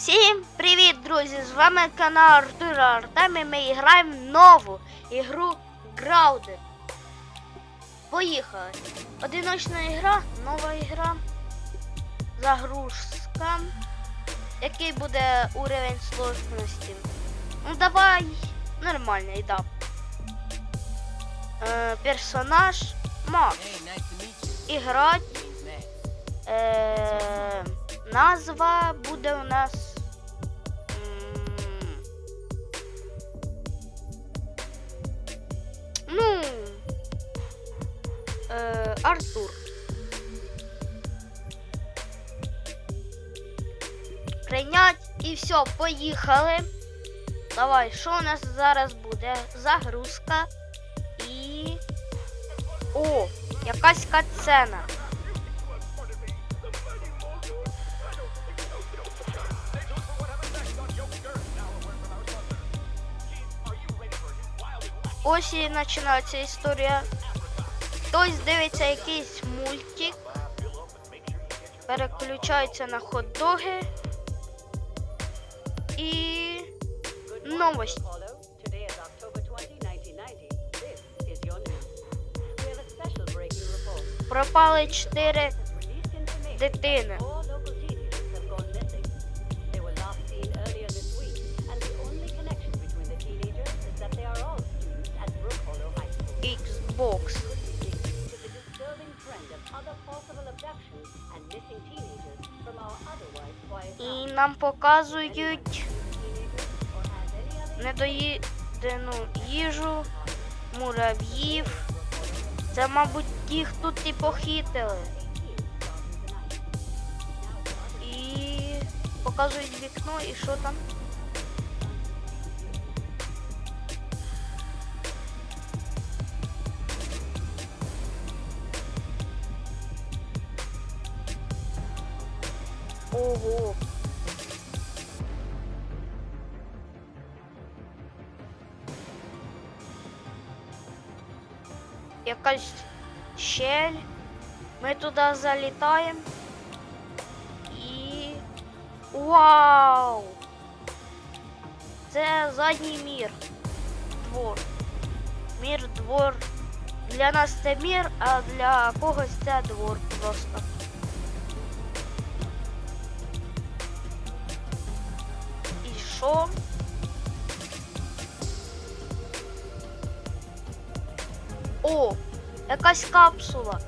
Всім привіт, друзі! З вами канал Артура Артем і ми граємо нову ігру Grounded. Поїхали. Одиночна ігра, нова ігра. Загрузка. Який буде уровень сложності? Ну давай. Нормальний, да. Е, персонаж Макс. Іграть. Е, назва буде у нас. Ну. Е, Артур. Прийнять і все, поїхали. Давай, що у нас зараз буде? Загрузка і. О, якась катсцена. Ось і починається історія. Хтось дивиться якийсь мультик, переключається на хот-доги і новості. Apollo. Today is quiet І нам показують недоїдену їжу, мурав'їв. Це, мабуть, ті, хто ті похитили. І показують вікно і що там. Ого. Якась щель. Ми туди залітаємо. І. Вау! Це задній мір. Двор. Мір, двор. Для нас це мір, а для когось це двор просто. І що? О, якась капсула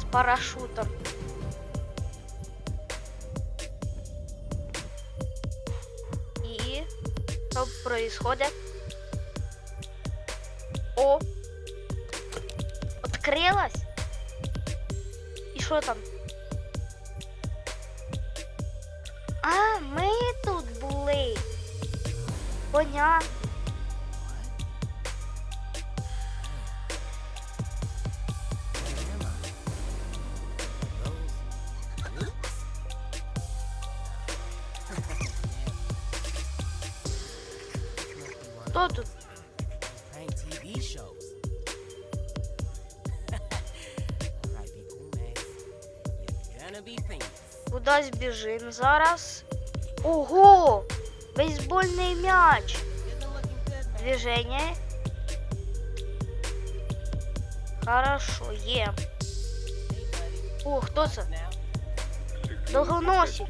з парашутом. І що происходит? О! Открилась? І що там? А, ми були. Понятно. Хто тут? Кудись біжим зараз. Ого! Бейсбольний м'яч. Движение. Хорошо, buddy. О, хто це? Now, Довгоносик.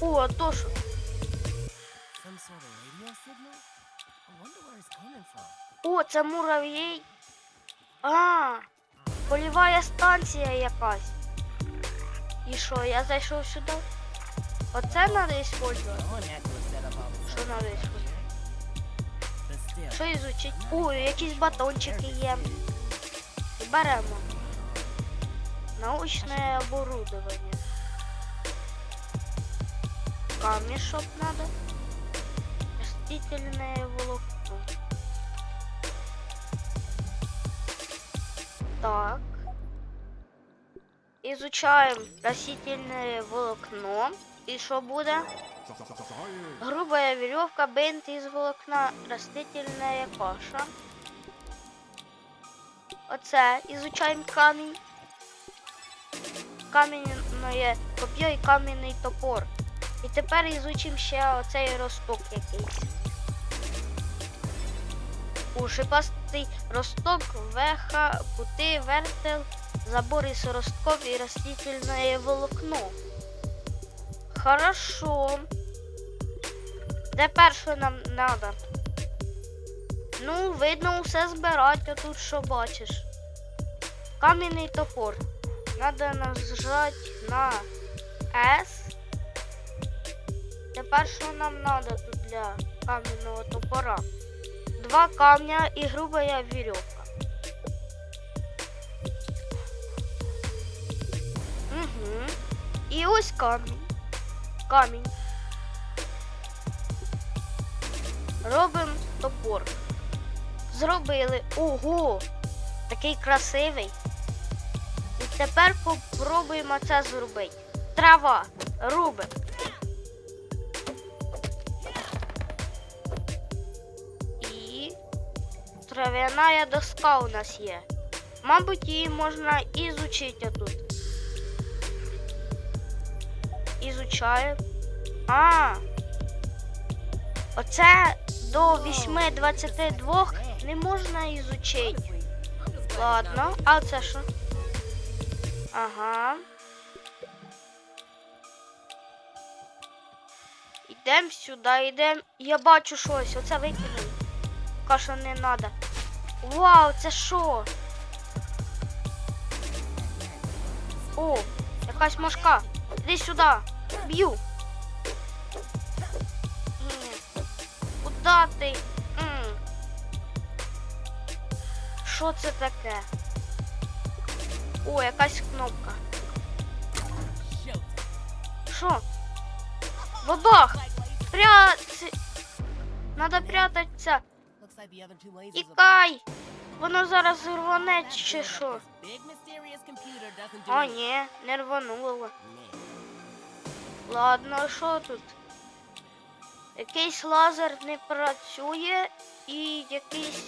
О, а from. О, це муравей. А, полівая станція якась. І що, я зайшов сюди? Оце треба использовать. Що треба использовать? Що ізучить? О, якісь батончики є. Беремо. Научне оборудование. Камешок надо. Растительное волокно. Так. Изучаем растительное волокно. И что будет? Грубая веревка, бинт из волокна, растительная каша. Оце. Ізучаємо камінь. Є коп'є і кам'яний топор. І тепер ізучимо ще оцей росток якийсь. У шипастий росток, веха, пути, вертел, забор із ростков і растительне волокно. Хорошо. Тепер що нам треба? Ну, видно, усе збирати, тут що бачиш. Кам'яний топор. Надо нажати на S. Тепер що нам треба тут для кам'яного топора? Два камня і грубая вірьовка. Угу. І ось камінь. Камінь. Робимо топор. Зробили. Ого! Такий красивий. І тепер попробуємо це зробити. Трава. Рубим. І трав'яна доска у нас є. Мабуть, її можна ізучити тут. Ізучаємо. А. Оце до 8.22 не можна ізучити. Ладно, а це що? Ага. Йдемо сюди, йдемо. Я бачу щось, оце викинемо. Що не треба. Вау, це що? О, якась мошка. Іди сюди. Б'ю. Куда ти? М. Що це таке? О, якась кнопка. Що? Бабах! Прятаться! Надо прятатися! Are Тікай! Воно зараз рване чи що? А, ні, не рвануло. Ладно, а що тут? Якийсь лазер не працює і якийсь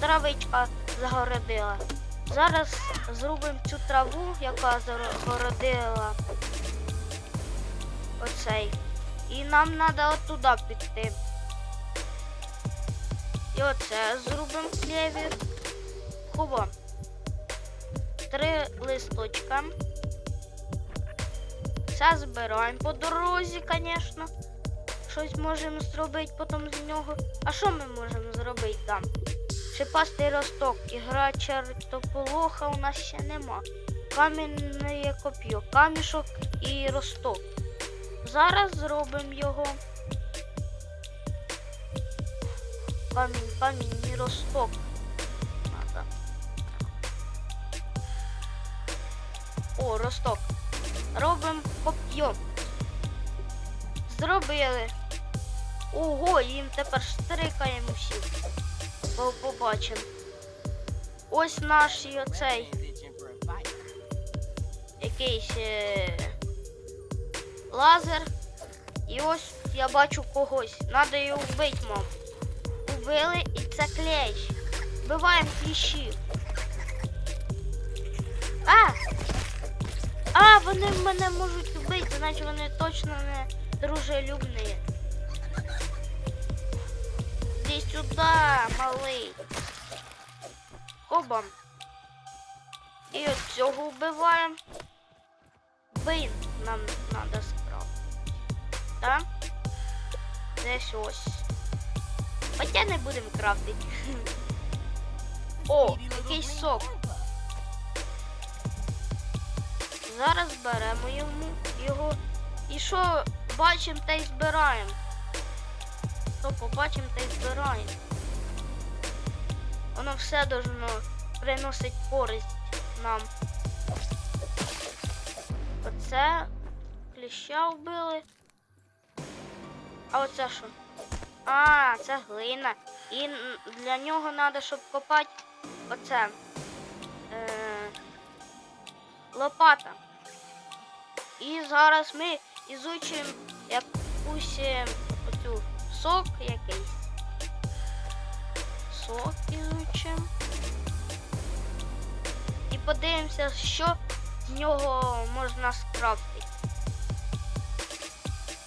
травичка загородила. Зараз зробимо цю траву, яка загородила оцей. І нам треба оттуда піти. І оце зробимо клевір. Хоба. Три листочка. Все збираємо по дорозі, звісно. Щось можемо зробити потім з нього. А що ми можемо зробити там? Шипастий росток, ігра чертополоха у нас ще нема. Кам'яне коп'є, камішок і росток. Зараз зробимо його. Камінь, камінь і росток. Надо. О, росток. Робимо коп'є. Зробили. Ого, їм тепер штрикаємо всі. Бо побачимо. Ось наш і оцей якийсь е... лазер. І ось я бачу когось. Надо його вбити, мам. Убили і це клещ. Вбиваємо кліщів. А! А, вони мене можуть вбити, значить вони точно не дружелюбні. Іди сюди, малий. Хобам. І от цього вбиваємо. Бин нам треба справити. Так? Десь ось. Хоча не будемо крафтити. О, якийсь сок. Зараз беремо йому його. І що бачимо та й збираємо. Що побачимо та й збираємо. Воно все должно приносить користь нам. Оце кліща вбили. А оце що? А, це глина. І для нього треба, щоб копати оце. Е, лопата. І зараз ми ізучимо якусь е, оцю сок якийсь. Сок ізучимо. І подивимося, що з нього можна скрафтити.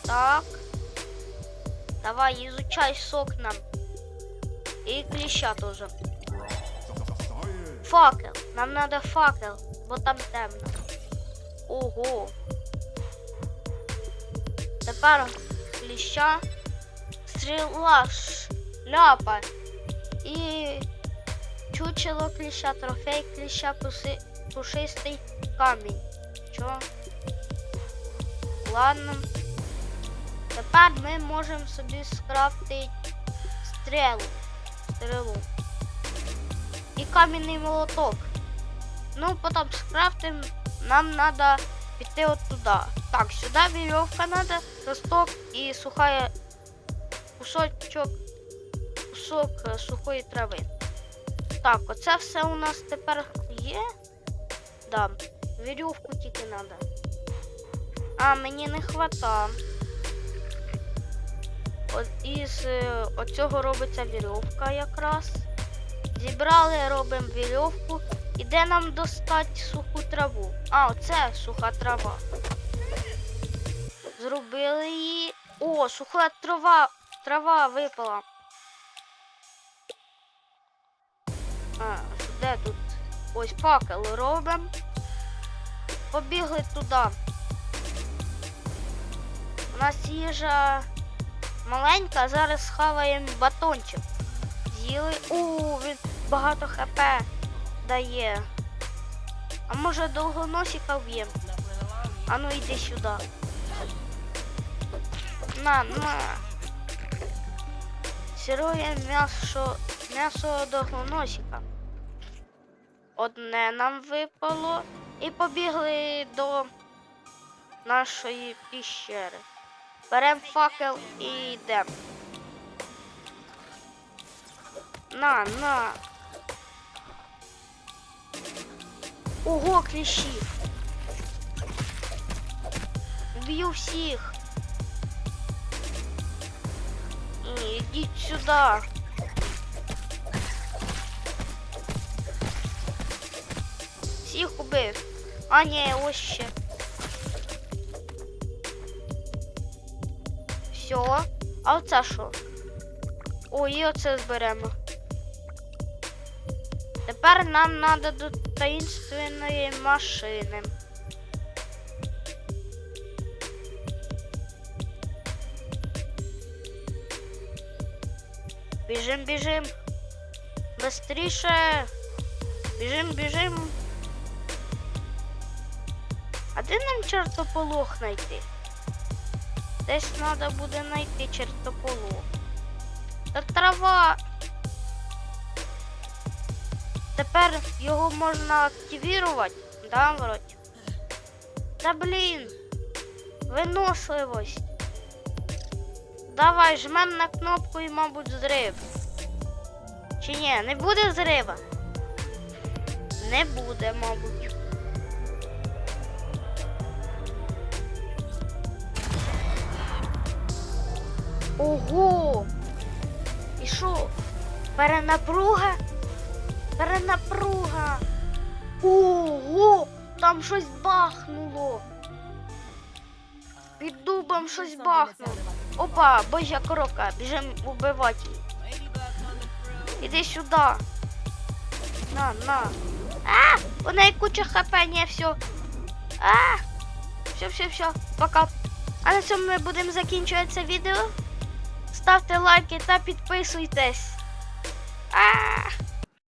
Так. Давай, изучай сок нам. И клеща тоже. Факел. Нам надо факел, бо там темно. Ого. Тепер кліща, стріла, шляпа і чучело кліща, трофей кліща, пуси, пушистий камінь. Чо? Ладно. Тепер ми можемо собі скрафтити стрілу. Стрілу. І кам'яний молоток. Ну, потім скрафтим, нам треба піти от туди. Так, сюди вірьовка треба, росток і сухая кусочок, кусок е, сухої трави. Так, оце все у нас тепер є. Да, вірьовку тільки треба. А, мені не хвата. От із е, оцього робиться вірьовка якраз. Зібрали, робимо вірьовку. І де нам достати суху траву? А, оце суха трава. Зробили її. О, суха трава. Трава випала. А, де тут? Ось факел робимо. Побігли туди. У нас їжа маленька, зараз схаваємо батончик. З'їли. У, він багато хп дає. А може довгоносика вб'ємо? А ну йди сюди. На, на. Сироє м'ясо, м'ясо довгоносика. Одне нам випало. І побігли до нашої піщери. Беремо факел і йдемо. На, на. Ого, кліщів. Б'ю всіх. Ідіть сюди. Всіх убив. А ні, ось ще. Все. А оце що? О, і оце зберемо. Тепер нам треба до таїнственної машини. Біжим, біжим. Быстріше. Біжим, біжим. А де нам чертополох знайти? Десь треба буде знайти чертополох. Та трава. Тепер його можна активувати, да, вроді? Та блін. Виносливость. Давай, жмем на кнопку і, мабуть, зрив. Чи ні, не буде зрива? Не буде, мабуть. Ого! І що? Перенапруга? Перенапруга. Ого! Там щось бахнуло. Під дубом щось бахнуло. Опа, божа коробка, біжим убивати. Іди сюди. На, на. А! У неї куча хп, не все. А! Все, все, все, пока. А на цьому ми будемо закінчувати це відео. Ставте лайки та підписуйтесь. А!